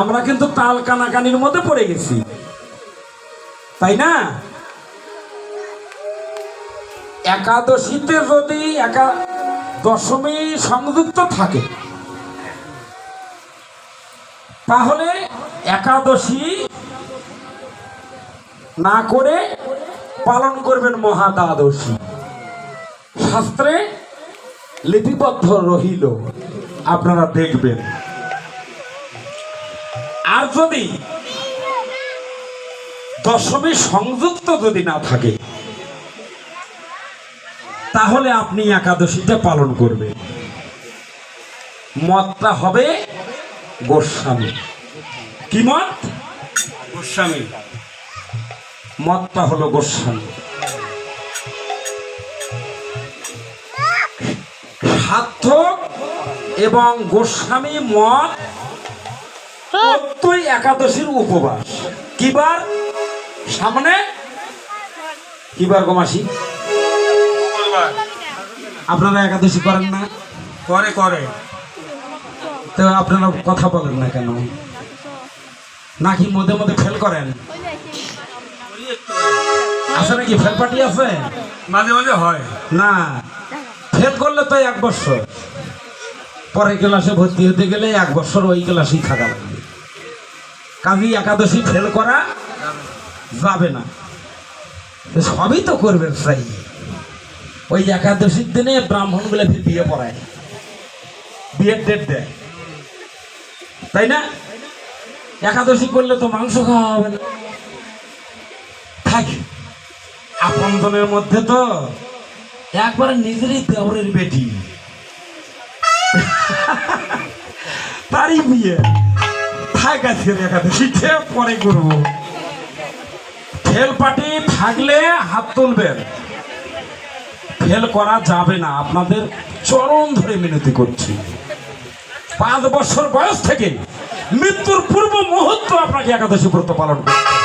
আমরা কিন্তু তাল কানাকানির মধ্যে পড়ে গেছি। তাই না? একাদশীতে যদি একা দশমী সংযুক্ত থাকে, তাহলে একাদশী না করে পালন করবেন মহাদ্বাদশী। শাস্ত্রে লিপিবদ্ধ রহিল, আপনারা দেখবেন। আর যদি দশমী সংযুক্ত যদি না থাকে তাহলে আপনি একাদশীটা পালন করবেন। মতটা হবে গোস্বামী। কি মত গোস্বামী। মতটা হলো গোস্বামী। সার্থক এবং গোস্বামী মত প্রত্যয় একাদশীর উপবাস। কিবার? সামনে? কিবার গমাসি আপনারা একাদশী করেন না? করে করে। তো আপনারা কথা বলেন না কেন? নাকি মধ্যে মধ্যে ফেল করেন? আছে নাকি ফেল পার্টি আছে? মাঝে মাঝে হয়। না। ফেল করলে তো এক বছর। পরের ক্লাসে ভর্তি হতে গেলে এক বছর ওই ক্লাসেই থাকা লাগবে কাজী একাদশী ফেল করা যাবে না। সবই তো করবেন চাই ওই একাদশীর দিনে ব্রাহ্মণগুলো বিয়ে পড়ায়। বিয়ের ডেট দেয়। তাই না? একাদশী করলে তো মাংস খাওয়া হবে না। থাক। আপনজনের মধ্যে তো একবারে নিজেরই দেওরের বেটি। তারই বিয়ে। আছে একাদশীতে পরে করব ফেল পার্টি থাকলে হাত তুলবেন। ফেল করা যাবে না, আপনাদের চরম ধরে মিনতি করছি। পাঁচ বছর বয়স থেকে মৃত্যুর পূর্ব মুহূর্ত আপনাকে একাদশী ব্রত পালন হবে।